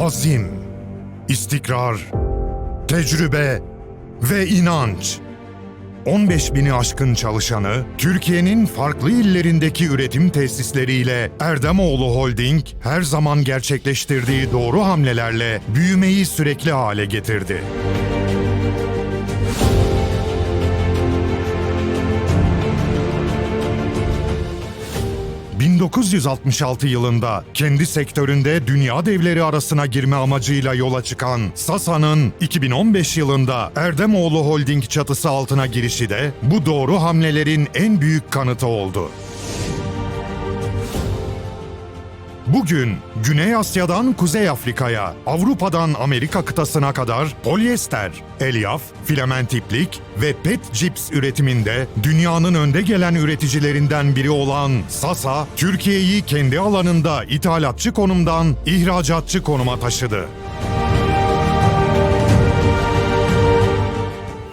azim, istikrar, tecrübe ve inanç. 15 bini aşkın çalışanı, Türkiye'nin farklı illerindeki üretim tesisleriyle Erdemoğlu Holding her zaman gerçekleştirdiği doğru hamlelerle büyümeyi sürekli hale getirdi. ...1966 yılında kendi sektöründe dünya devleri arasına girme amacıyla yola çıkan Sasa'nın 2015 yılında Erdemoğlu Holding çatısı altına girişi de bu doğru hamlelerin en büyük kanıtı oldu. Bugün Güney Asya'dan Kuzey Afrika'ya, Avrupa'dan Amerika kıtasına kadar polyester, elyaf, filament iplik ve pet cips üretiminde dünyanın önde gelen üreticilerinden biri olan Sasa, Türkiye'yi kendi alanında ithalatçı konumdan ihracatçı konuma taşıdı.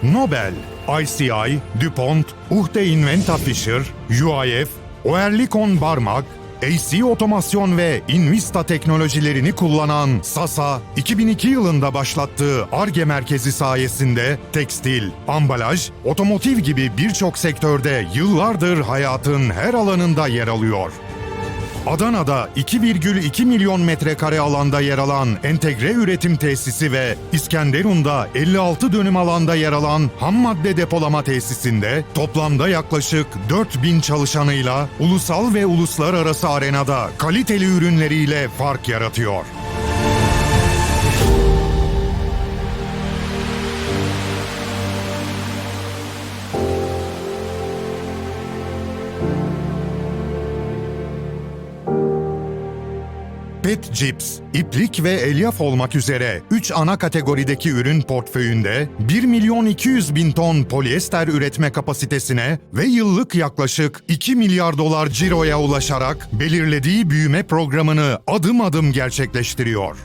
Nobel, ICI, DuPont, Uhde Inventa Fisher, UIF, Oerlikon Barmak, AC Otomasyon ve Invista teknolojilerini kullanan Sasa, 2002 yılında başlattığı ARGE merkezi sayesinde tekstil, ambalaj, otomotiv gibi birçok sektörde yıllardır hayatın her alanında yer alıyor. Adana'da 2,2 milyon metrekare alanda yer alan entegre üretim tesisi ve İskenderun'da 56 dönüm alanda yer alan ham madde depolama tesisinde toplamda yaklaşık 4000 çalışanıyla ulusal ve uluslararası arenada kaliteli ürünleriyle fark yaratıyor. Pet Cips, iplik ve elyaf olmak üzere 3 ana kategorideki ürün portföyünde 1 milyon 200 bin ton polyester üretme kapasitesine ve yıllık yaklaşık 2 milyar dolar ciroya ulaşarak belirlediği büyüme programını adım adım gerçekleştiriyor.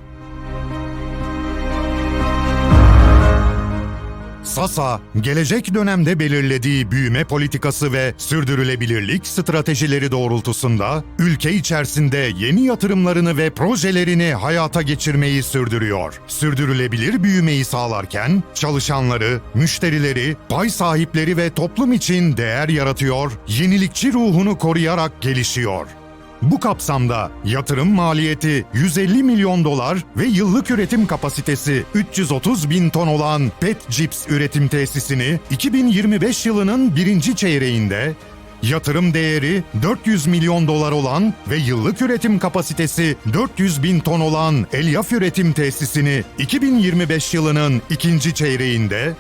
Sasa, gelecek dönemde belirlediği büyüme politikası ve sürdürülebilirlik stratejileri doğrultusunda ülke içerisinde yeni yatırımlarını ve projelerini hayata geçirmeyi sürdürüyor. Sürdürülebilir büyümeyi sağlarken çalışanları, müşterileri, pay sahipleri ve toplum için değer yaratıyor, yenilikçi ruhunu koruyarak gelişiyor. Bu kapsamda yatırım maliyeti 150 milyon dolar ve yıllık üretim kapasitesi 330 bin ton olan PET Cips üretim tesisini 2025 yılının birinci çeyreğinde Yatırım değeri 400 milyon dolar olan ve yıllık üretim kapasitesi 400 bin ton olan elyaf üretim tesisini 2025 yılının ikinci çeyreğinde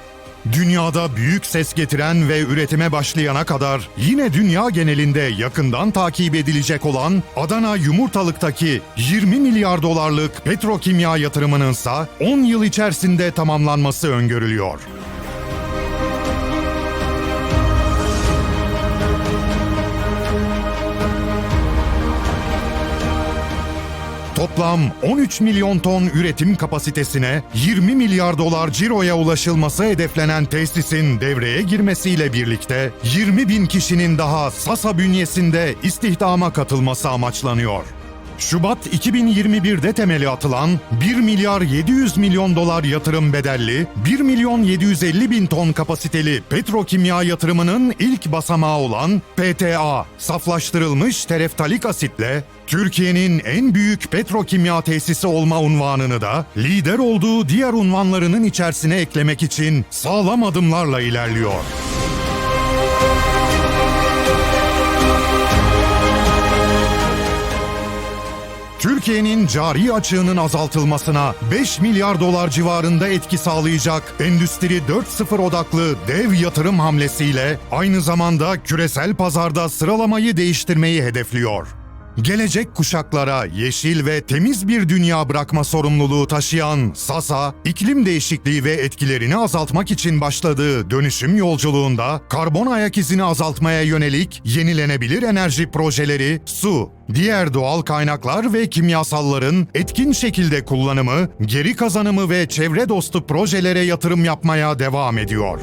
Dünyada büyük ses getiren ve üretime başlayana kadar yine dünya genelinde yakından takip edilecek olan Adana Yumurtalık'taki 20 milyar dolarlık petrokimya yatırımınınsa 10 yıl içerisinde tamamlanması öngörülüyor. Toplam 13 milyon ton üretim kapasitesine 20 milyar dolar ciroya ulaşılması hedeflenen tesisin devreye girmesiyle birlikte 20 bin kişinin daha Sasa bünyesinde istihdama katılması amaçlanıyor. Şubat 2021'de temeli atılan 1 milyar 700 milyon dolar yatırım bedelli 1 milyon 750 bin ton kapasiteli petrokimya yatırımının ilk basamağı olan PTA, saflaştırılmış tereftalik asitle Türkiye'nin en büyük petrokimya tesisi olma unvanını da lider olduğu diğer unvanlarının içerisine eklemek için sağlam adımlarla ilerliyor. Türkiye'nin cari açığının azaltılmasına 5 milyar dolar civarında etki sağlayacak Endüstri 4.0 odaklı dev yatırım hamlesiyle aynı zamanda küresel pazarda sıralamayı değiştirmeyi hedefliyor. Gelecek kuşaklara yeşil ve temiz bir dünya bırakma sorumluluğu taşıyan Sasa, iklim değişikliği ve etkilerini azaltmak için başladığı dönüşüm yolculuğunda karbon ayak izini azaltmaya yönelik yenilenebilir enerji projeleri, su, diğer doğal kaynaklar ve kimyasalların etkin şekilde kullanımı, geri kazanımı ve çevre dostu projelere yatırım yapmaya devam ediyor.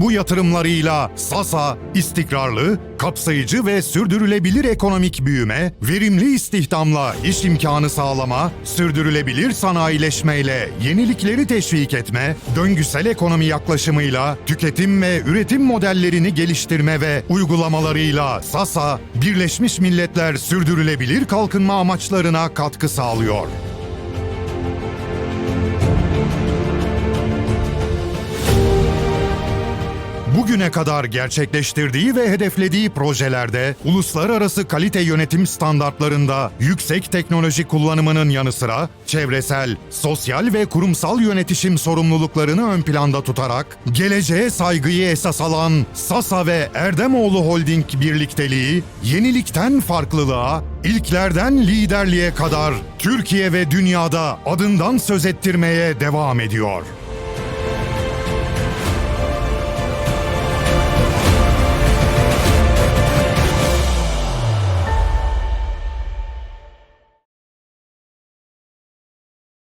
Bu yatırımlarıyla Sasa istikrarlı, kapsayıcı ve sürdürülebilir ekonomik büyüme, verimli istihdamla iş imkanı sağlama, sürdürülebilir sanayileşmeyle yenilikleri teşvik etme, döngüsel ekonomi yaklaşımıyla tüketim ve üretim modellerini geliştirme ve uygulamalarıyla Sasa, Birleşmiş Milletler sürdürülebilir kalkınma amaçlarına katkı sağlıyor. Bugüne kadar gerçekleştirdiği ve hedeflediği projelerde uluslararası kalite yönetim standartlarında yüksek teknoloji kullanımının yanı sıra çevresel, sosyal ve kurumsal yönetişim sorumluluklarını ön planda tutarak geleceğe saygıyı esas alan Sasa ve Erdemoğlu Holding birlikteliği yenilikten farklılığa, ilklerden liderliğe kadar Türkiye ve dünyada adından söz ettirmeye devam ediyor.